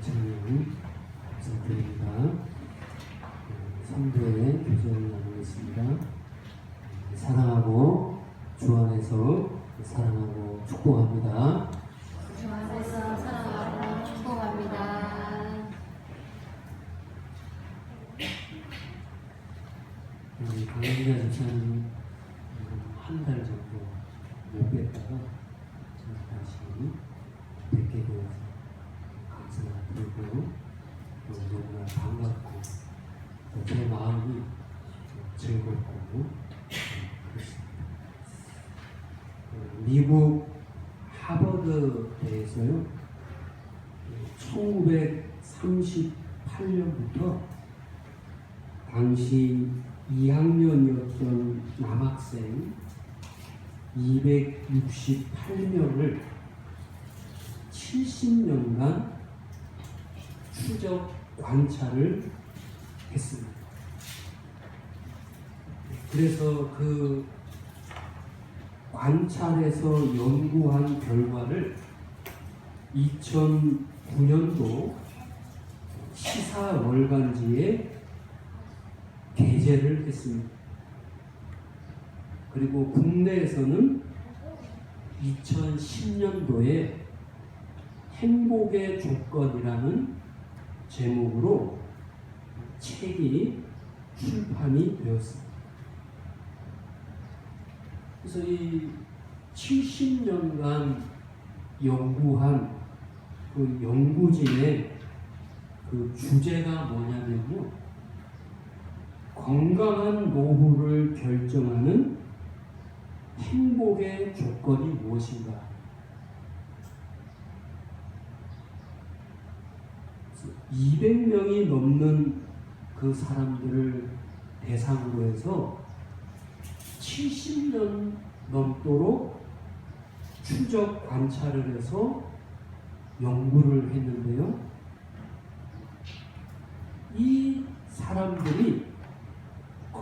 찬양 감사드립니다. 선도의 교제를 나누겠습니다. 사랑하고 주 안에서 사랑하고 축복합니다. 주 안에서 사랑하고 축복합니다. 우리 강민자 집사님 한 달 정도 못 뵀다가 지금 다시 뵙게 되어서 감사가 들고 또 너무나 반갑고 또제 마음이 즐겁고 그렇습니다. 어, 미국 하버드대에서요 1938년부터 당시 2학년이었던 남학생 268명을 70년간 추적 관찰을 했습니다. 그래서 그 관찰에서 연구한 결과를 2009년도 시사 월간지에 게재를 했습니다. 그리고 국내에서는 2010년도에 행복의 조건이라는 제목으로 책이 출판이 되었습니다. 그래서 이 70년간 연구한 그 연구진의 그 주제가 뭐냐면요. 건강한 노후를 결정하는 행복의 조건이 무엇인가? 200명이 넘는 그 사람들을 대상으로 해서 70년 넘도록 추적 관찰을 해서 연구를 했는데요. 이 사람들이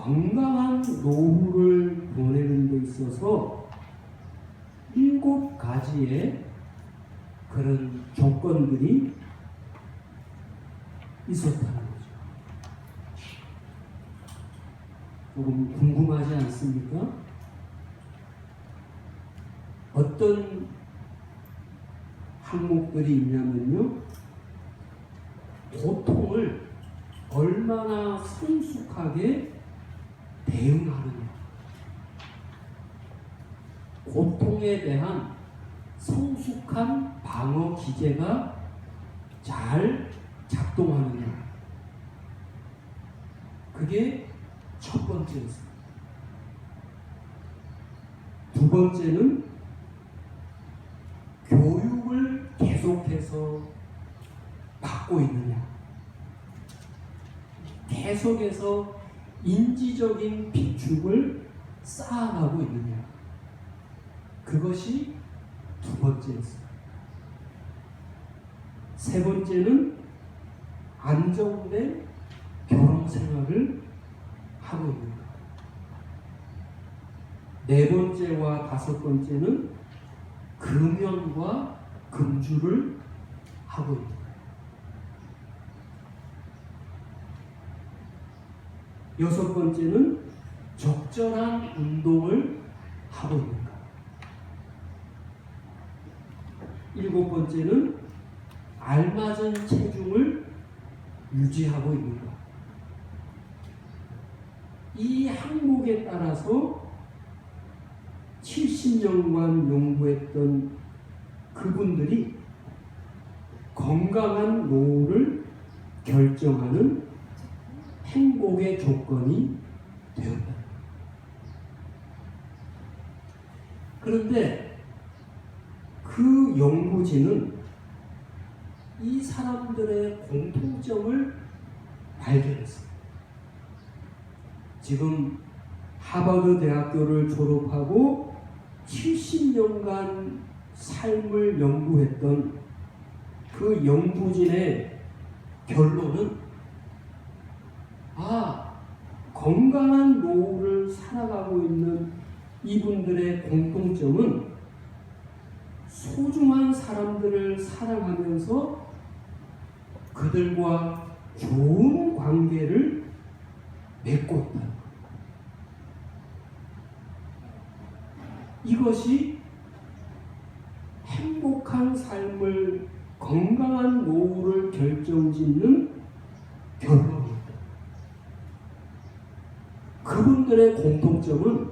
건강한 노후를 보내는 데 있어서 일곱 가지의 그런 조건들이 있었다는 거죠. 조금 궁금하지 않습니까? 어떤 항목들이 있냐면요. 고통을 얼마나 성숙하게 대응하느냐. 고통에 대한 성숙한 방어 기제가 잘 작동하느냐. 그게 첫 번째였습니다. 두 번째는 교육을 계속해서 받고 있느냐. 계속해서 인지적인 비축을 쌓아가고 있느냐. 그것이 두 번째였습니다. 세 번째는 안정된 결혼 생활을 하고 있는가. 네 번째와 다섯 번째는 금연과 금주를 하고 있는 여섯 번째는 적절한 운동을 하고 있는가. 일곱 번째는 알맞은 체중을 유지하고 있는가. 이 항목에 따라서 70년간 연구했던 그분들이 건강한 노후를 결정하는 행복의 조건이 되었다. 그런데 그 연구진은 이 사람들의 공통점을 발견했습니다. 지금 하버드 대학교를 졸업하고 70년간 삶을 연구했던 그 연구진의 결론은 아, 건강한 노후를 살아가고 있는 이분들의 공통점은 소중한 사람들을 사랑하면서 그들과 좋은 관계를 맺고 있다. 이것이 행복한 삶을 건강한 노후를 결정짓는 결론입니다. 그분들의 공통점은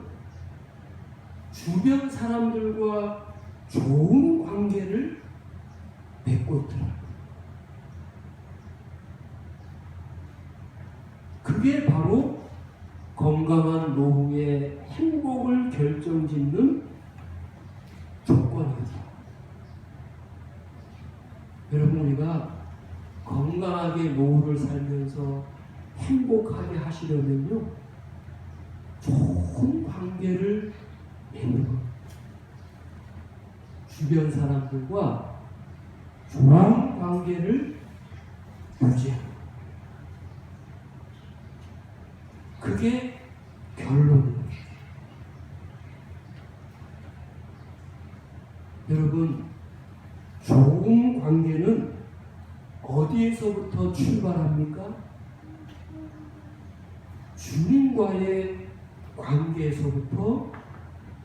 주변 사람들과 좋은 관계를 맺고 있더라고요. 그게 바로 건강한 노후의 행복을 결정짓는 조건이다. 여러분 우리가 건강하게 노후를 살면서 행복하게 하시려면요 좋은 관계를 맺는 것 주변 사람들과 좋은 관계를 유지하는 것 그게 결론입니다. 여러분 좋은 관계는 어디에서부터 출발합니까? 주님과의 관계에서부터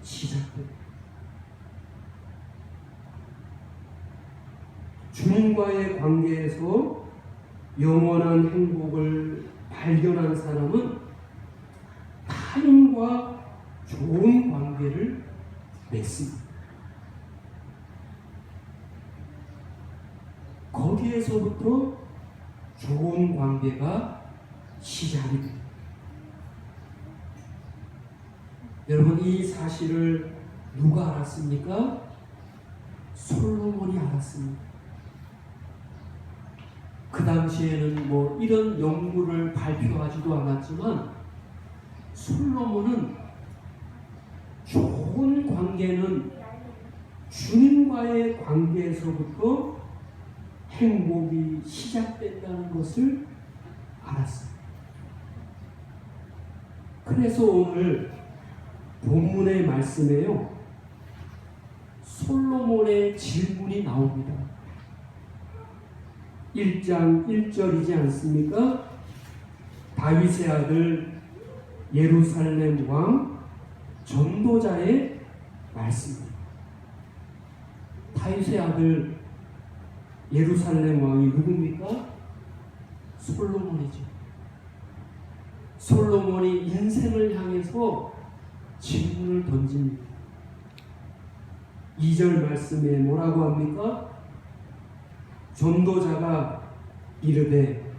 시작됩니다. 주님과의 관계에서 영원한 행복을 발견한 사람은 타인과 좋은 관계를 맺습니다. 거기에서부터 좋은 관계가 시작이 됩니다. 여러분 이 사실을 누가 알았습니까? 솔로몬이 알았습니다. 그 당시에는 뭐 이런 연구를 발표하지도 않았지만 솔로몬은 좋은 관계는 주님과의 관계에서부터 행복이 시작된다는 것을 알았어요. 그래서 오늘 본문의 말씀에요. 솔로몬의 질문이 나옵니다. 1장 1절이지 않습니까? 다윗의 아들 예루살렘 왕 전도자의 말씀입니다. 다윗의 아들 예루살렘 왕이 누굽니까? 솔로몬이죠. 솔로몬이 인생을 향해서 질문을 던집니다. 2절 말씀에 뭐라고 합니까? 전도자가 이르되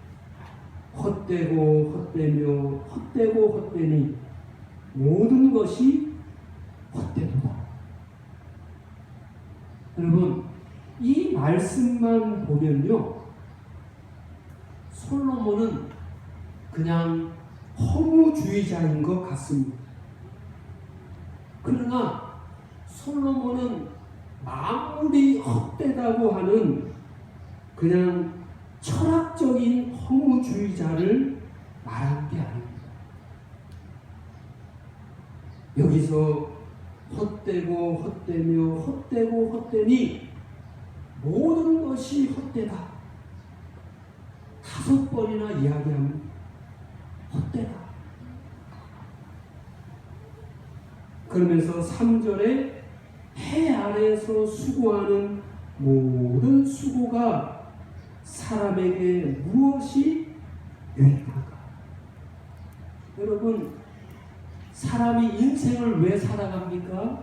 헛되고 헛되며 헛되고 헛되니 모든 것이 헛되도다. 여러분 이 말씀만 보면요 솔로몬은 그냥 허무주의자인 것 같습니다. 그러나 솔로몬은 아무리 헛되다고 하는 그냥 철학적인 허무주의자를 말한 게 아닙니다. 여기서 헛되고 헛되며 헛되고 헛되니 모든 것이 헛되다. 다섯 번이나 이야기합니다. 헛되다. 그러면서 3절에 해 아래에서 수고하는 모든 수고가 사람에게 무엇이 유익한가? 여러분, 사람이 인생을 왜 살아갑니까?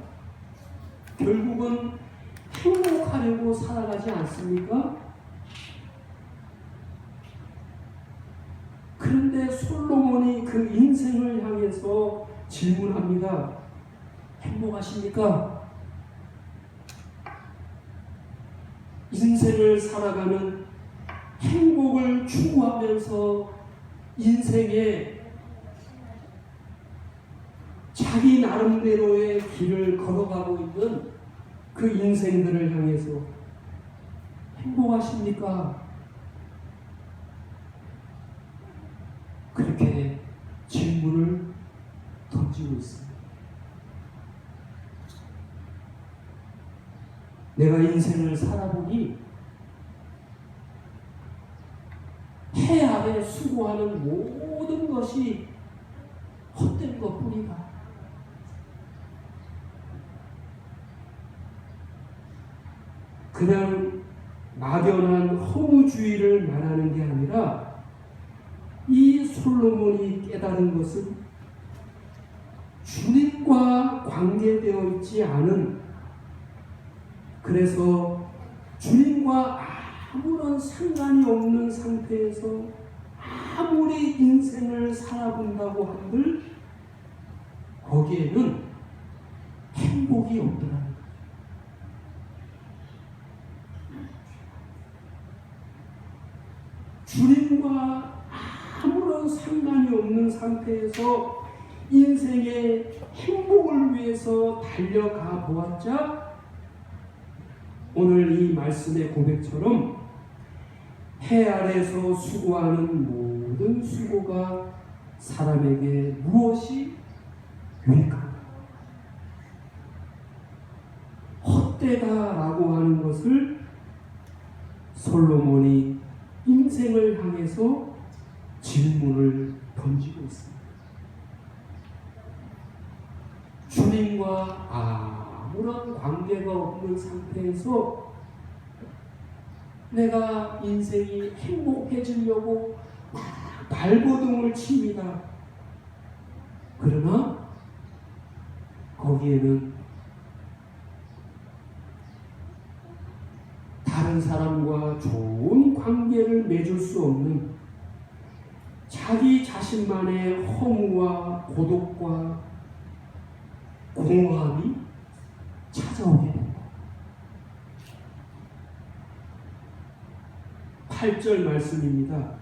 결국은 행복하려고 살아가지 않습니까? 그런데 솔로몬이 그 인생을 향해서 질문합니다. 행복하십니까? 인생을 살아가는 행복을 추구하면서 인생에 자기 나름대로의 길을 걸어가고 있는 그 인생들을 향해서 행복하십니까? 그렇게 질문을 던지고 있습니다. 내가 인생을 살아보니 해 아래 수고하는 모든 것이 헛된 것뿐이다. 그냥 막연한 허무주의를 말하는 게 아니라 이 솔로몬이 깨달은 것은 주님과 관계되어 있지 않은 그래서 주님과 아무런 상관이 없는 상태에서 아무리 인생을 살아본다고 한들 거기에는 행복이 없더라. 주님과 아무런 상관이 없는 상태에서 인생의 행복을 위해서 달려가 보았자 오늘 이 말씀의 고백처럼 해 아래서 수고하는 모든 수고가 사람에게 무엇이 유익한가? 헛되다라고 하는 것을 솔로몬이 인생을 향해서 질문을 던지고 있습니다. 주님과 아 무런 관계가 없는 상태에서 내가 인생이 행복해지려고 막 발버둥을 칩니다. 그러나 거기에는 다른 사람과 좋은 관계를 맺을 수 없는 자기 자신만의 허무와 고독과 공허함이 찾아오게 된다. 8절 말씀입니다.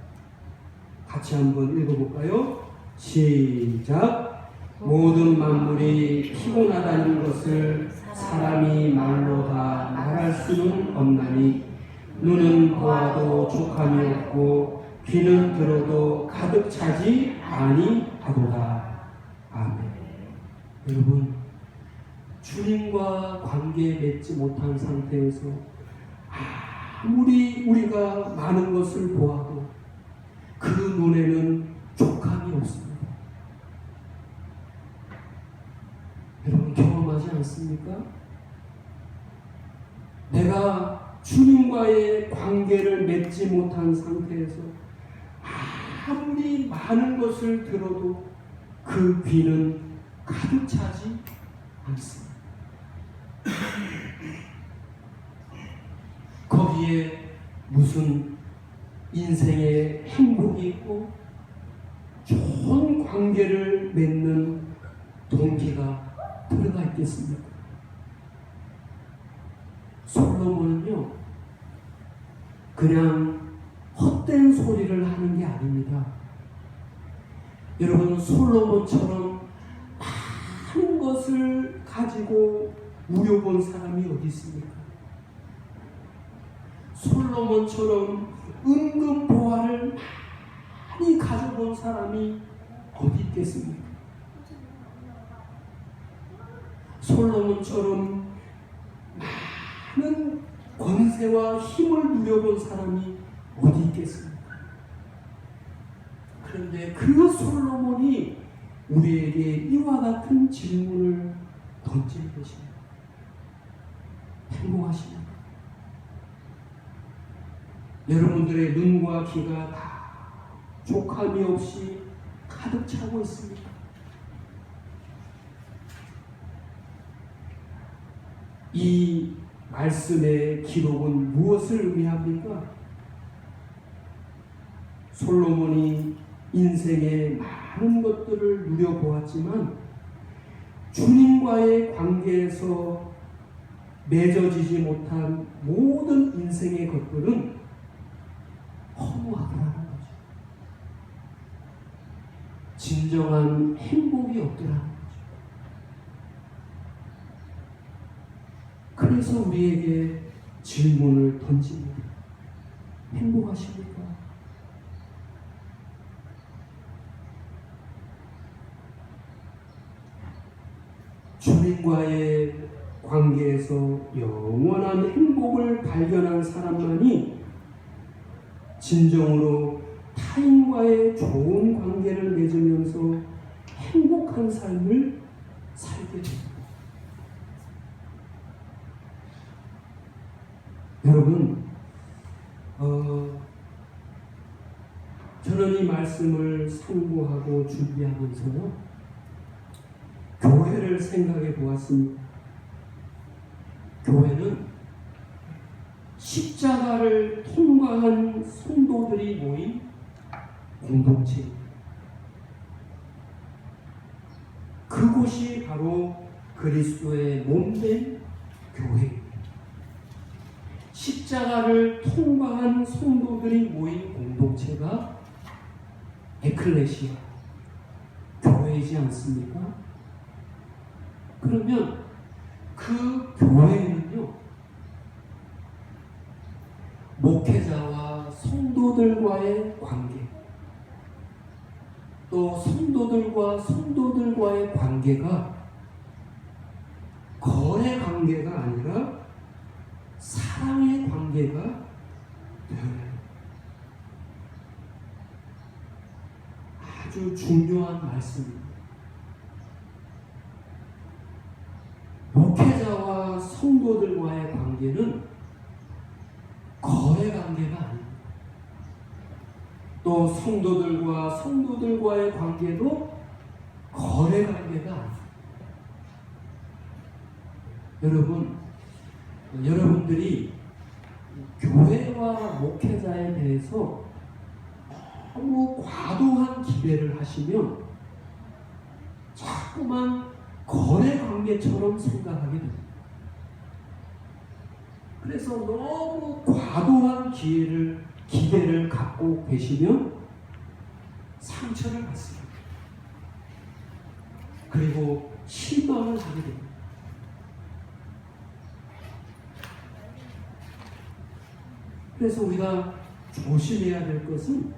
같이 한번 읽어볼까요? 시작. 모든 만물이 피곤하다는 것을 사람이 말로 다 말할 수는 없나니 눈은 보아도 족함이 없고 귀는 들어도 가득 차지 아니하도다. 아멘. 여러분 주님과 관계 맺지 못한 상태에서 아무리 우리가 많은 것을 보아도 그 눈에는 족함이 없습니다. 여러분 경험하지 않습니까? 내가 주님과의 관계를 맺지 못한 상태에서 아무리 많은 것을 들어도 그 귀는 가득 차지 않습니다. 거기에 무슨 인생의 행복이 있고 좋은 관계를 맺는 동기가 들어가 있겠습니까? 솔로몬은요, 그냥 헛된 소리를 하는 게 아닙니다. 여러분, 솔로몬처럼 많은 것을 가지고 누려본 사람이 어디 있습니까? 솔로몬처럼 은근 보화를 많이 가져본 사람이 어디 있겠습니까? 솔로몬처럼 많은 권세와 힘을 누려본 사람이 어디 있겠습니까? 그런데 그 솔로몬이 우리에게 이와 같은 질문을 던질 것입니다. 행복하십니까? 여러분들의 눈과 귀가 다 족함이 없이 가득 차고 있습니다. 이 말씀의 기록은 무엇을 의미합니까? 솔로몬이 인생의 많은 것들을 누려보았지만 주님과의 관계에서 맺어지지 못한 모든 인생의 것들은 허무하더라는 거죠. 진정한 행복이 없더라는 거죠. 그래서 우리에게 질문을 던집니다. 행복하십니까? 주님과의 관계에서 영원한 행복을 발견한 사람만이 진정으로 타인과의 좋은 관계를 맺으면서 행복한 삶을 살게 됩니다. 여러분, 어, 저는 이 말씀을 상고하고 준비하면서요, 교회를 생각해 보았습니다. 교회는 십자가를 통과한 성도들이 모인 공동체입니다. 그곳이 바로 그리스도의 몸된 교회입니다. 십자가를 통과한 성도들이 모인 공동체가 에클레시아, 교회이지 않습니까? 그러면 그 교회는요, 목회자와 성도들과의 관계, 또 성도들과 성도들과의 관계가 거래 관계가 아니라 사랑의 관계가 되어야. 아주 중요한 말씀입니다. 목회자와 성도들과의 관계는 거래 관계가 아닙니다. 또 성도들과 성도들과의 관계도 거래 관계가 아닙니다. 여러분, 여러분들이 교회와 목회자에 대해서 너무 과도한 기대를 하시면 자꾸만 거래 관계처럼 생각하게 됩니다. 그래서 너무 과도한 기회를 기대를 갖고 계시면 상처를 받습니다. 그리고 실망을 하게 됩니다. 그래서 우리가 조심해야 될 것은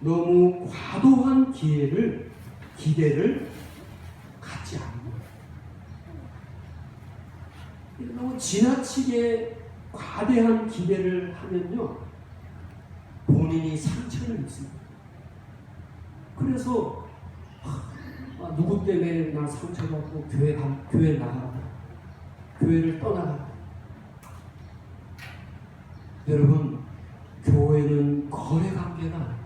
너무 과도한 기회를 기대를 갖지 않는 거예요. 너무 지나치게 과대한 기대를 하면요 본인이 상처를 입습니다. 그래서 아, 누구 때문에 나 상처받고 교회 가, 교회 나가다 교회를 떠나다 여러분 교회는 거래 관계가.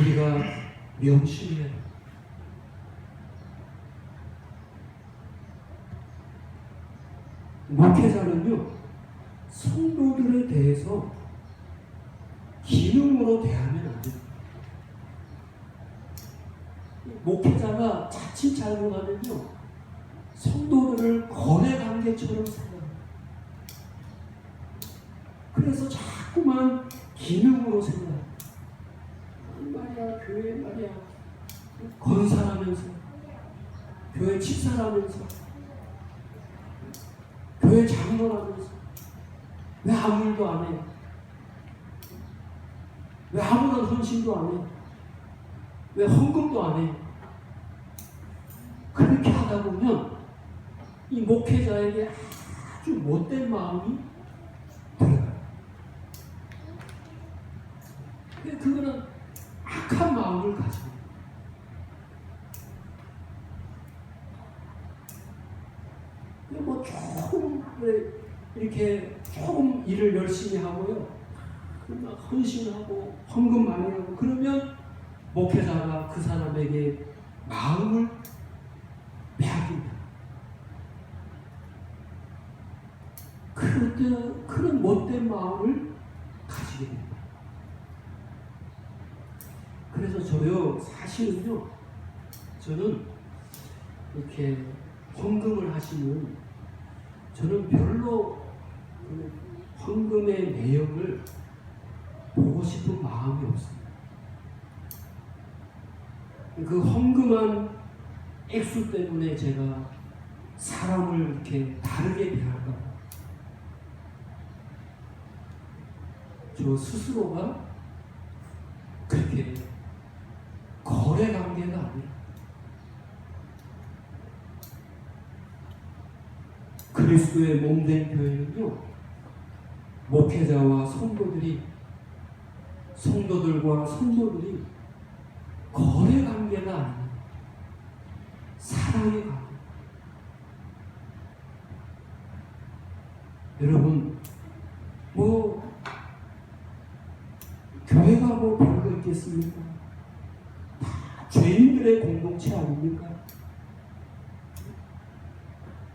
우리가 명심해야 돼요. 목회자는요 성도들에 대해서 기능으로 대하면 안 돼요. 목회자가 자칫 잘못하면요 성도들을 거래 관계처럼. 그래서 자꾸만 기능으로 생각해요. 말이야 교회 말이야 건사하면서 교회 집사하면서 교회 장로하면서 왜 아무 일도 안 해? 왜 아무런 헌신도 안 해? 왜 헌금도 안 해? 그렇게 하다 보면 이 목회자에게 아주 못된 마음이 들어가요. 그거는 악한 마음을 가지고 뭐 조금 이렇게 조금 일을 열심히 하고요. 막 헌신하고 헌금 많이 하고 그러면 목회자가 그 사람에게 마음을 빼앗긴다. 그런 그런 못된 마음을 가지게 됩니다. 그래서 저요 사실은요 저는 이렇게 헌금을 하시면 저는 별로 그 헌금의 내역을 보고 싶은 마음이 없습니다. 그 헌금한 액수 때문에 제가 사람을 이렇게 다르게 대할까 봐. 저 스스로가 그렇게 거래 관계가 아니라 그리스도의 몸된 교회는요 목회자와 성도들이 성도들과 성도들이 거래 관계가 아니라 사랑의 관계. 여러분, 뭐 교회가 뭐 별거 있겠습니까? 다 죄인들의 공동체 아닙니까?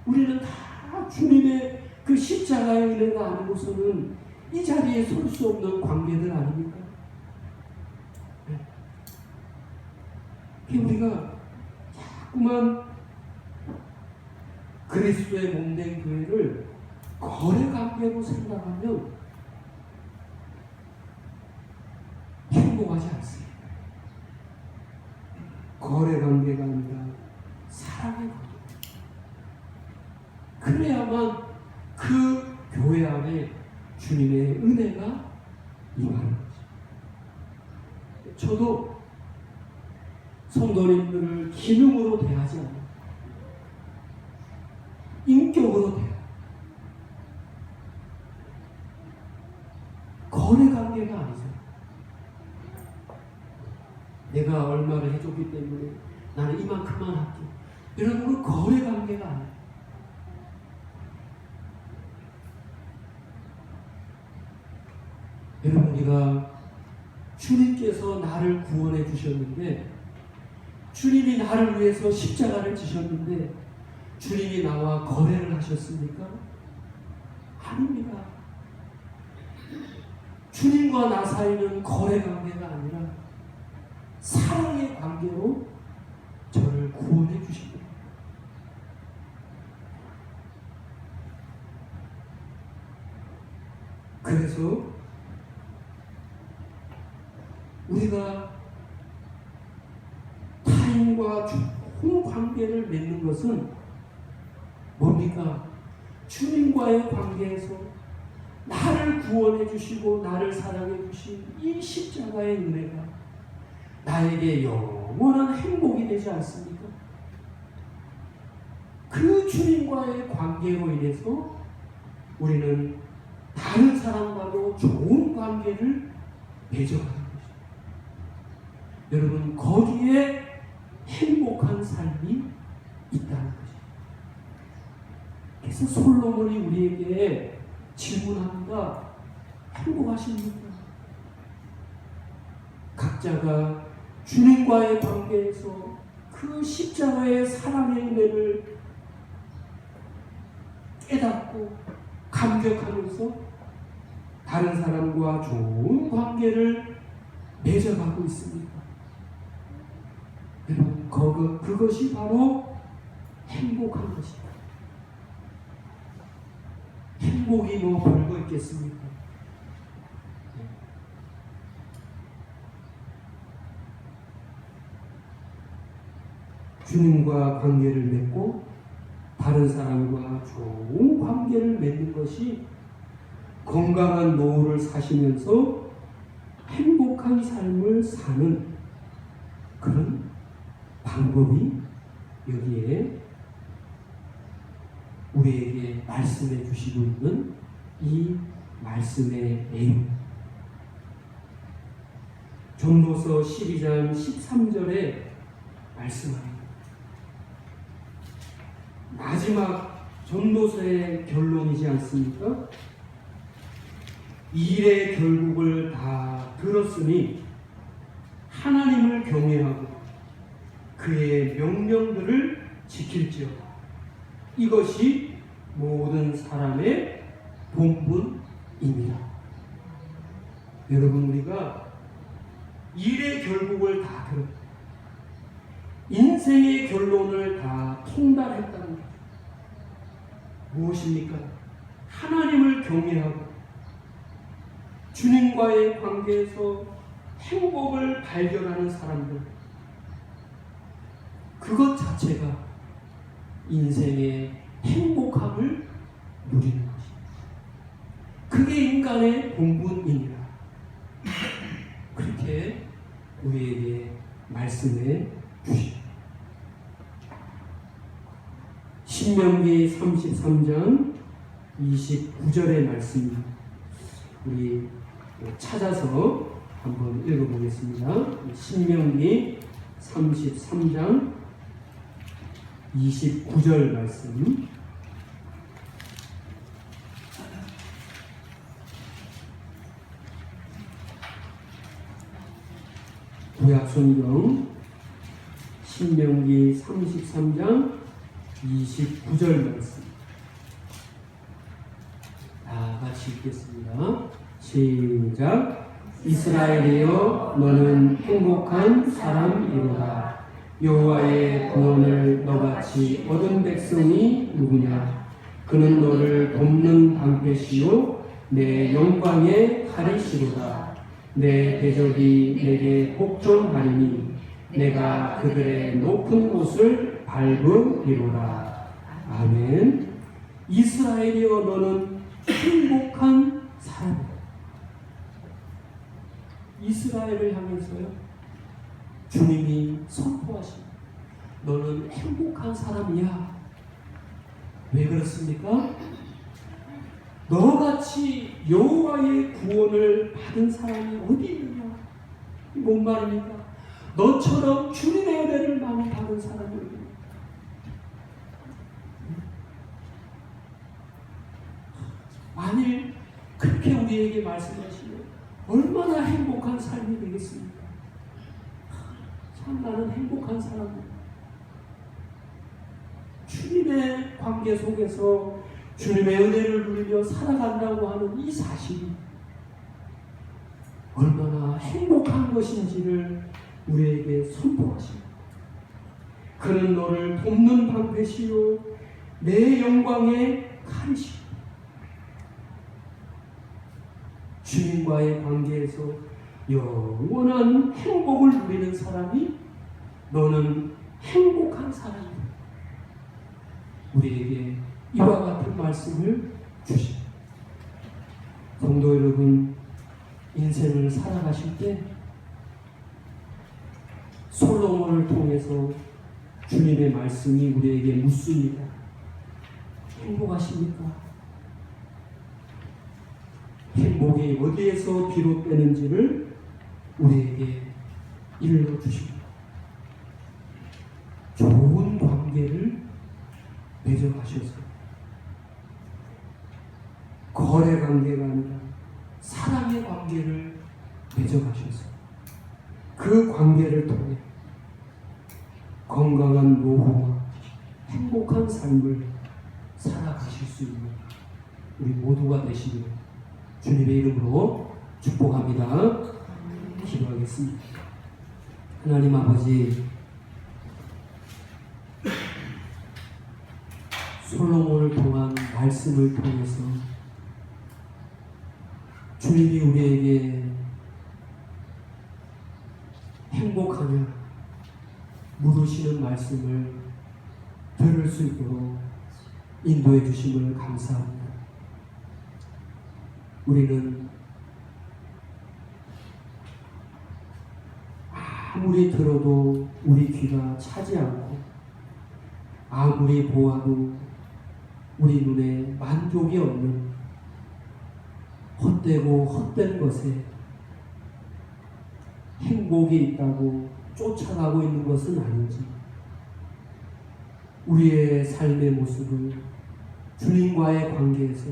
우리는 다 주님의 그 십자가의 은혜가 아니고서는 이 자리에 설 수 없는 관계들 아닙니까? 네. 우리가 자꾸만 그리스도의 몸된 교회를 거래 관계로 생각하면 행복하지 않습니다. 거래 관계가 아니라 사랑의 관계. 그래야만 그 교회 안에 주님의 은혜가 임하는 거죠. 저도 성도님들을 기능으로 대하지 않아요. 인격으로 대해요. 거래 관계가 아니죠. 내가 얼마를 해줬기 때문에 나는 이만큼만 할게. 이런 건 거래 관계가 아니에요. 우리가 주님께서 나를 구원해 주셨는데 주님이 나를 위해서 십자가를 지셨는데 주님이 나와 거래를 하셨습니까? 아닙니다. 주님과 나 사이는 거래 관계가 아니라 사랑의 관계로 저를 구원해 주십니다. 그래서 우리가 타인과 좋은 관계를 맺는 것은 뭡니까? 주님과의 관계에서 나를 구원해 주시고 나를 사랑해 주신 이 십자가의 은혜가 나에게 영원한 행복이 되지 않습니까? 그 주님과의 관계로 인해서 우리는 다른 사람과도 좋은 관계를 맺어가는 것입니다. 여러분 거기에 행복한 삶이 있다는 것입니다. 그래서 솔로몬이 우리에게 질문합니다. 행복하십니까? 각자가 주님과의 관계에서 그 십자가의 사랑의 은혜를 깨닫고 감격하면서 다른 사람과 좋은 관계를 맺어가고 있습니다. 그거, 그것이 바로 행복한 것입니다. 행복이 뭐 별거 있겠습니까? 주님과 관계를 맺고 다른 사람과 좋은 관계를 맺는 것이 건강한 노후를 사시면서 행복한 삶을 사는 그런 방법이 여기에 우리에게 말씀해 주시고 있는 이 말씀의 내용. 전도서 12장 13절에 말씀합니다. 마지막 전도서의 결론이지 않습니까? 일의 결국을 다 들었으니 하나님을 경외하고 그의 명령들을 지킬지어다. 이것이 모든 사람의 본분입니다. 여러분 우리가 일의 결국을 다 들었 인생의 결론을 다 통달했다는 것. 무엇입니까? 하나님을 경외하고 주님과의 관계에서 행복을 발견하는 사람들. 그것 자체가 인생의 행복함을 누리는 것입니다. 그게 인간의 본분입니다. 그렇게 우리에게 말씀해 주십니다. 신명기 33장 29절의 말씀입니다. 우리 찾아서 한번 읽어보겠습니다. 신명기 33장 29절 말씀. 구약성경 신명기 33장 29절 말씀. 다 같이 읽겠습니다. 시작. 이스라엘이여 너는 행복한 사람이로다. 여호와의 구원을 너같이 얻은 백성이 누구냐? 그는 너를 돕는 방패시요 내 영광의 칼이시로다. 내 대적이 내게 복종하리니 내가 그들의 높은 곳을 밟으리로다. 아멘. 이스라엘이여 너는 행복한 사람이다. 이스라엘을 향해서요. 주님이 선포하십니다. 너는 행복한 사람이야. 왜 그렇습니까? 너같이 여호와의 구원을 받은 사람이 어디 있느냐? 뭔 말입니까? 너처럼 주님의 은혜를 많이 받은 사람이 어디 있느냐? 만일 그렇게 우리에게 말씀하시면 얼마나 행복한 삶이 되겠습니까? 참 나는 행복한 사람이야. 주님의 관계 속에서 주님의 은혜를 누리며 살아간다고 하는 이 사실이 얼마나 행복한 것인지를 우리에게 선포하십니다. 그는 너를 돕는 방패시요 내 영광의 칼이시오. 주님과의 관계에서 영원한 행복을 누리는 사람이 너는 행복한 사람이다. 우리에게 이와 같은 말씀을 주십니다. 성도 여러분, 인생을 살아가실 때 솔로몬을 통해서 주님의 말씀이 우리에게 묻습니다. 행복하십니까? 행복이 어디에서 비롯되는지를 우리에게 일러 주십니다. 좋은 관계를 맺어가셔서 거래 관계가 아니라 사랑의 관계를 맺어가셔서 그 관계를 통해 건강한 노후와 행복한 삶을 살아가실 수 있는 우리 모두가 되시기를 주님의 이름으로 축복합니다. 기도하겠습니다. 하나님 아버지, 솔로몬을 통한 말씀을 통해서 주님이 우리에게 행복하냐 물으시는 말씀을 들을 수 있도록 인도해 주심을 감사합니다. 우리는 아무리 들어도 우리 귀가 차지 않고 아무리 보아도 우리 눈에 만족이 없는 헛되고 헛된 것에 행복이 있다고 쫓아가고 있는 것은 아닌지 우리의 삶의 모습을 주님과의 관계에서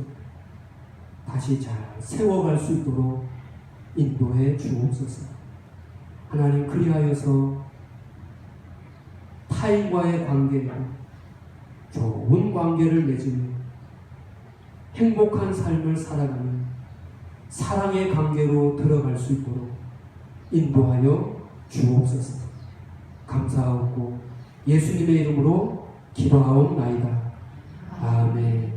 다시 잘 세워갈 수 있도록 인도해 주옵소서. 하나님 그리하여서 타인과의 관계가 좋은 관계를 맺으며 행복한 삶을 살아가는 사랑의 관계로 들어갈 수 있도록 인도하여 주옵소서. 감사하고 예수님의 이름으로 기도하옵나이다. 아멘.